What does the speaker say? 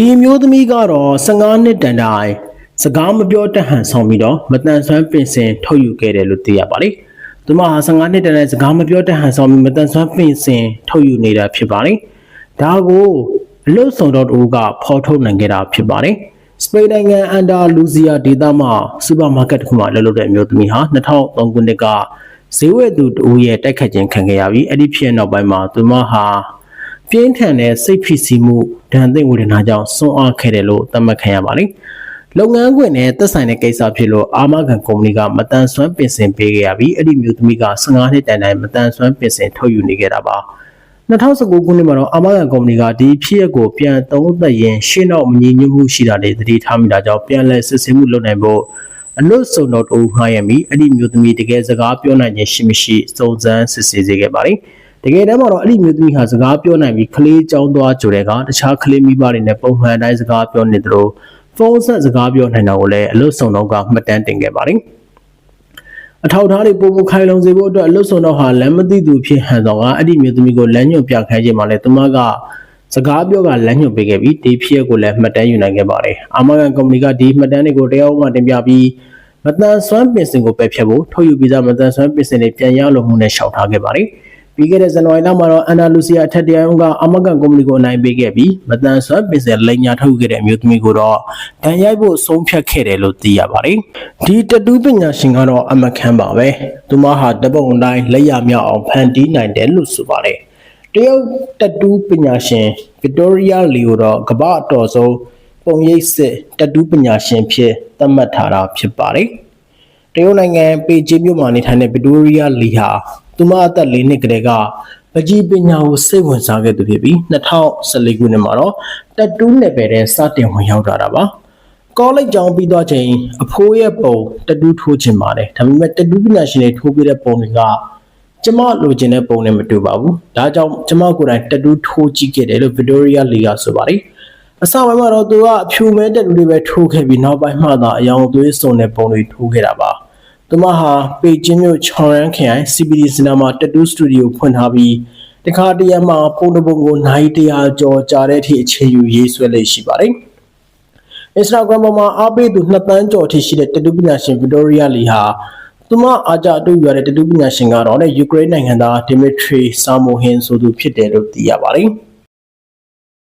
ဒီအမျိုးသမီးကတော့15နှစ်တန်တိုင်စကားမပြောတတ်ဟန်ဆောင်ပြီးတော့မတန်ဆွမ်းပင်စင်ထုတ်ယူခဲ့တယ်လို့သိရပါတယ်။သူမဟာ15နှစ်တန်တိုင်စကားမပြောတတ်ဟန်ဆောင်ပြီးမတန်ဆွမ်းပင်စင်ထုတ်ယူနေတာဖြစ်ပါတယ်။ဒါကိုအလို့ဆောင်တော်တူကဖော်ထုတ်နိုင်ခဲ့တာဖြစ်ပါတယ်။စပိန်နိုင်ငံအန်ဒါလူဇီယာဒေသမှာစူပါမားကတ်တစ်ခုမှာလှုပ်လှုပ်တဲ့အမျိုးသမီးဟာ2003ခုနှစ်ကဈေးဝယ်သူတူရဲ့တိုက်ခတ်ခြင်းခံခဲ့ရပြီးအဲ့ဒီဖြစ်နောက်ပိုင်းမှာသူမဟာ ပြင်းထန်တဲ့စိတ်ဖိစီးမှုဒဏ်သင့်ဝေဒနာကြောင့်ဆွံ့အားခဲ့တယ်လို့သတ်မှတ်ခံရပါတယ်။လုပ်ငန်းခွင်နဲ့သက်ဆိုင်တဲ့ကိစ္စဖြစ်လို့အာမခံကုမ္ပဏီကမတန်ဆွမ်းပင်စင်ပေးခဲ့ရပြီးအဲ့ဒီမျိုးသမီးက15နှစ်တိုင်တိုင်မတန်ဆွမ်းပင်စင်ထုတ်ယူနေခဲ့တာပါ။2019ခုနှစ်မှာတော့အာမခံကုမ္ပဏီကဒီဖြစ်ရပ်ကိုပြန်သုံးသပ်ရင်ရှင်းတော့မငြင်းညွတ်မှုရှိတာတွေသတိထားမိတာကြောင့်ပြန်လည်စစ်ဆေးမှုလုပ်နိုင်ဖို့အလို့စုံတော်တူငှားရမီအဲ့ဒီမျိုးသမီးတကယ်စကားပြောနိုင်ခြင်းရှိမရှိစုံစမ်းစစ်ဆေးစေခဲ့ပါတယ်။ တကယ်တမ်းမှာတော့အဲ့ဒီမျိုးသမီးဟာစကားပြောနိုင်ပြီးကလေးကြောင်းသွားကြိုတဲ့ကတခြားကလေးမိဘတွေနဲ့ပုံမှန်တိုင်းစကားပြောနေသလိုဖုန်းဆက်စကားပြောနိုင်တာကိုလည်းအလို့စုံတော်ကမှတ်တမ်းတင်ခဲ့ပါတယ်။အထောက်အထားတွေပုံမခိုင်လုံစေဖို့အတွက်အလွတ်ဆုံတော့ဟာလမ်းမသိသူဖြစ်ဟန်ဆောင်ကအဲ့ဒီမျိုးသမီးကိုလမ်းညွှန်ပြခိုင်းခြင်းမှာလဲသူမကစကားပြောကလမ်းညွှန်ပေးခဲ့ပြီးဒီဖြစ်ရပ်ကိုလည်းမှတ်တမ်းယူနိုင်ခဲ့ပါတယ်။အာမကန်ကုမ္ပဏီကဒီမှတ်တမ်းတွေကိုတရားဥပဒေတင်ပြပြီးမတန်ဆွမ်းပင်စင်ကိုပယ်ဖျက်ဖို့ထုတ်ယူပြီးသားမတန်ဆွမ်းပင်စင်တွေပြန်ရလို့မှုနဲ့ရှောက်ထားခဲ့ပါတယ်။ ပြီးခဲ့တဲ့ဇန်နဝါရီလမှာတော့အန်ဒါလူစီယာအထက်တရားရုံးကအာမကန်ကုမ္ပဏီကိုအနိုင်ပေးခဲ့ပြီးမတန်ဆွမ်းပင်စင်လိန်ညာထုတ်ယူခဲ့တဲ့အမျိုးသမီးကိုတော့တန်ရိုက်ဖို့ဆုံးဖြတ်ခဲ့တယ်လို့သိရပါတယ်။ဒီတတူးပညာရှင်ကတော့အမခန်းပါပဲ။သူမဟာတပုံတိုင်းလက်ရမြောက်အောင်ဖန်တီးနိုင်တယ်လို့ဆိုပါတယ်။တရုတ်တတူးပညာရှင်ဗစ်တိုးရီယာလီယိုတော့ကမ္ဘာအတော်ဆုံးပုံရိပ်စစ်တတူးပညာရှင်ဖြစ်သတ်မှတ်ထားတာဖြစ်ပါတယ်။တရုတ်နိုင်ငံပေကျင်းမြို့မှာနေထိုင်တဲ့ဗစ်တိုးရီယာလီဟာ သူမအသက်၄နှစ်ကလေးကပကြီးပညာကိုစိတ်ဝင်စားခဲ့သူဖြစ်ပြီး2014ခုနှစ်မှာတော့တတူးနယ်ပယ်ထဲစတင်ဝင်ရောက်လာတာပါ။ကောလိပ်ကျောင်းပြီးသွားချိန်အဖိုးရဲ့ပုံတတူးထိုးခြင်းပါတယ်။ဒါပေမဲ့တတူးပညာရှင်တွေထိုးပြတဲ့ပုံတွေကကျမလိုချင်တဲ့ပုံနဲ့မတူပါဘူး။ဒါကြောင့်ကျမကိုယ်တိုင်တတူးထိုးကြည့်ခဲ့တယ်လို့ဗစ်တိုးရီယာလီကဆိုပါတယ်။အစပိုင်းမှာတော့သူကအဖြူမဲတက်လူတွေပဲထိုးခဲ့ပြီးနောက်ပိုင်းမှသာအယောင်သွေးစုံတဲ့ပုံတွေထိုးခဲ့တာပါ။ သူမဟာပေကျင်းမြို့ချောင်းရန်ခရိုင် CBD စင်တာမှာ Tattoo Studio ဖွင့်ထားပြီးတခါတရံမှာပုံတစ်ပုံကိုနိုင်တရားကျော်ကြာတဲ့အထိအခြေယူရေးဆွဲလေးရှိပါတယ်။ Instagram ပေါ်မှာအားပေးသူ2တန်းကျော်ထိရှိတဲ့ Tattoo ပညာရှင် Victoria Lee ဟာသူမအားကြအတူရတဲ့ Tattoo ပညာရှင်ကတော့လည်းယူကရိန်းနိုင်ငံသား Dmitry Samohin ဆိုသူဖြစ်တယ်လို့သိရပါတယ်။